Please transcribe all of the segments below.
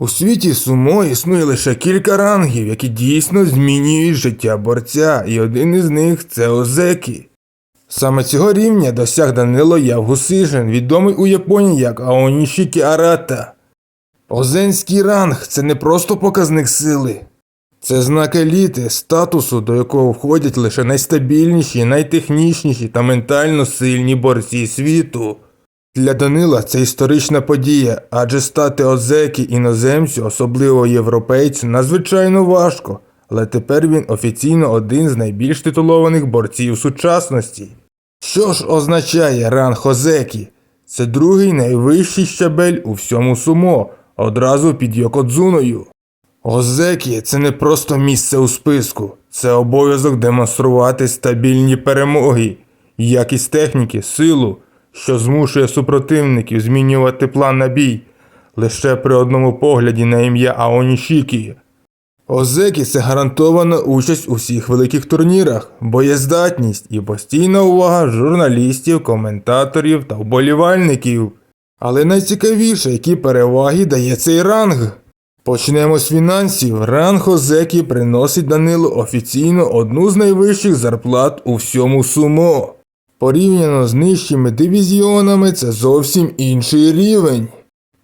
У світі сумо існує лише кілька рангів, які дійсно змінюють життя борця, і один із них це Озекі. Саме цього рівня досяг Данило Явгусижин, відомий у Японії як Аонішікі Арата. Озенський ранг це не просто показник сили. Це знак еліти, статусу, до якого входять лише найстабільніші, найтехнічніші та ментально сильні борці світу. Для Данила це історична подія, адже стати озекі іноземцю, особливо європейцю, надзвичайно важко, але тепер він офіційно один з найбільш титулованих борців сучасності. Що ж означає ранг озекі? Це другий найвищий щабель у всьому сумо, одразу під Йокодзуною. Озекі це не просто місце у списку, це обов'язок демонструвати стабільні перемоги, якість техніки, силу, що змушує супротивників змінювати план на бій лише при одному погляді на ім'я Аонішікі. Озекі це гарантована участь у всіх великих турнірах, боєздатність і постійна увага журналістів, коментаторів та вболівальників. Але найцікавіше, які переваги дає цей ранг. Почнемо з фінансів. Ранг Озекі приносить Данилу офіційно одну з найвищих зарплат у всьому сумо. Порівняно з нижчими дивізіонами це зовсім інший рівень.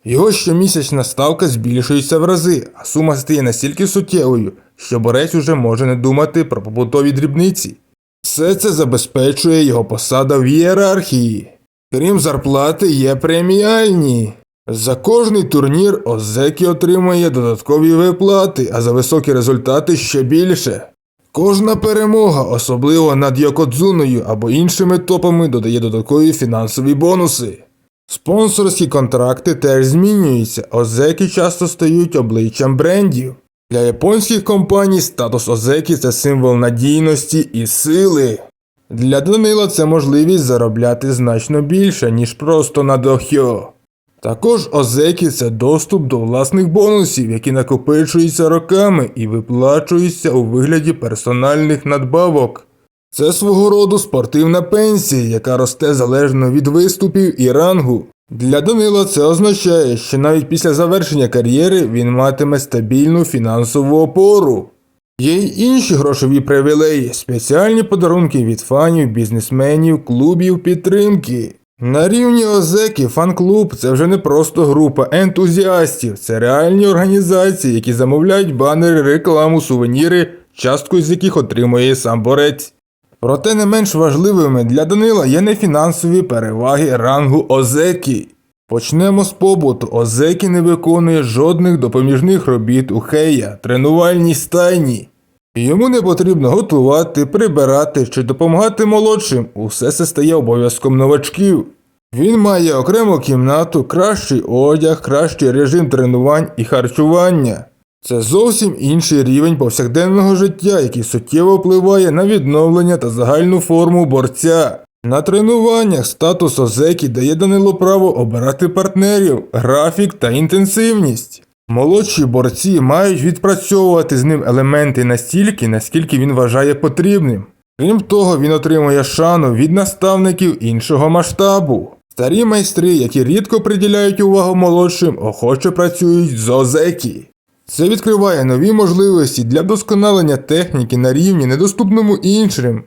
Його щомісячна ставка збільшується в рази, а сума стає настільки суттєвою, що борець уже може не думати про побутові дрібниці. Все це забезпечує його посада в ієрархії. Крім зарплати, є преміальні. За кожний турнір Озекі отримує додаткові виплати, а за високі результати ще більше. Кожна перемога, особливо над Йокодзуною або іншими топами, додає додаткові фінансові бонуси. Спонсорські контракти теж змінюються, Озекі часто стають обличчям брендів. Для японських компаній статус Озекі це символ надійності і сили. Для Данила це можливість заробляти значно більше, ніж просто на дохьо. Також Озекі це доступ до власних бонусів, які накопичуються роками і виплачуються у вигляді персональних надбавок. Це свого роду спортивна пенсія, яка росте залежно від виступів і рангу. Для Данила це означає, що навіть після завершення кар'єри він матиме стабільну фінансову опору. Є й інші грошові привілеї, спеціальні подарунки від фанів, бізнесменів, клубів підтримки. На рівні Озеки фан-клуб це вже не просто група ентузіастів, це реальні організації, які замовляють банери, рекламу, сувеніри, частку з яких отримує сам борець. Проте не менш важливими для Данила є нефінансові переваги рангу Озекі. Почнемо з побуту. Озекі не виконує жодних допоміжних робіт у Хея, тренувальній стайні. Йому не потрібно готувати, прибирати чи допомагати молодшим, усе це стає обов'язком новачків. Він має окрему кімнату, кращий одяг, кращий режим тренувань і харчування. Це зовсім інший рівень повсякденного життя, який суттєво впливає на відновлення та загальну форму борця. На тренуваннях статус Озекі дає Данило право обирати партнерів, графік та інтенсивність. Молодші борці мають відпрацьовувати з ним елементи настільки, наскільки він вважає потрібним. Крім того, він отримує шану від наставників іншого масштабу. Старі майстри, які рідко приділяють увагу молодшим, охоче працюють з Озекі. Це відкриває нові можливості для вдосконалення техніки на рівні, недоступному іншим.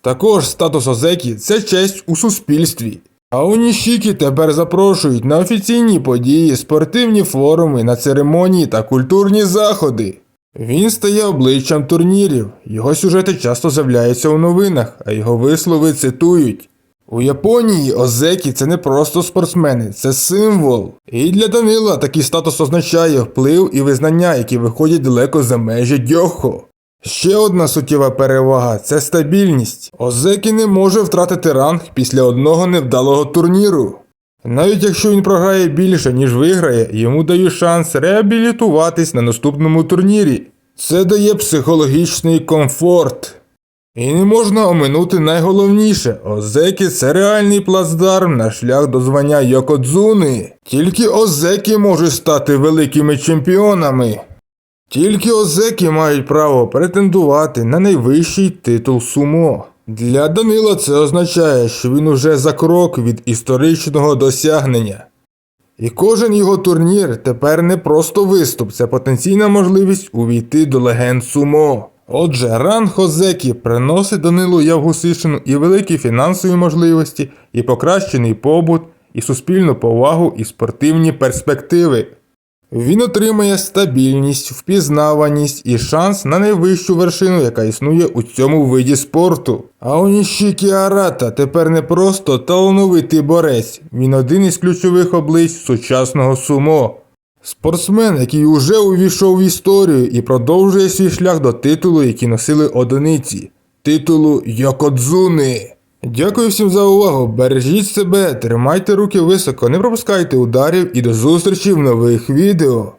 Також статус Озекі це честь у суспільстві. А у тепер запрошують на офіційні події, спортивні форуми, на церемонії та культурні заходи. Він стає обличчям турнірів, його сюжети часто з'являються у новинах, а його вислови цитують. У Японії Озекі це не просто спортсмени, це символ. І для Данила такий статус означає вплив і визнання, які виходять далеко за межі дьохо. Ще одна суттєва перевага це стабільність. Озекі не може втратити ранг після одного невдалого турніру. Навіть якщо він програє більше, ніж виграє, йому дають шанс реабілітуватись на наступному турнірі. Це дає психологічний комфорт. І не можна оминути найголовніше Озекі це реальний плацдарм на шлях до звання Йокодзуни. Тільки Озекі можуть стати великими чемпіонами. Тільки Озекі мають право претендувати на найвищий титул сумо. Для Данила це означає, що він уже за крок від історичного досягнення. І кожен його турнір тепер не просто виступ, це потенційна можливість увійти до легенд сумо. Отже, ран Хозекі приносить Данилу Явгусишину і великі фінансові можливості, і покращений побут, і суспільну повагу, і спортивні перспективи. Він отримає стабільність, впізнаваність і шанс на найвищу вершину, яка існує у цьому виді спорту. А Онішікі Арата тепер не просто талановитий борець, він один із ключових облич сучасного сумо. Спортсмен, який уже увійшов в історію і продовжує свій шлях до титулу, який носили одиниці титулу Йокодзуни. Дякую всім за увагу. Бережіть себе, тримайте руки високо, не пропускайте ударів і до зустрічі в нових відео.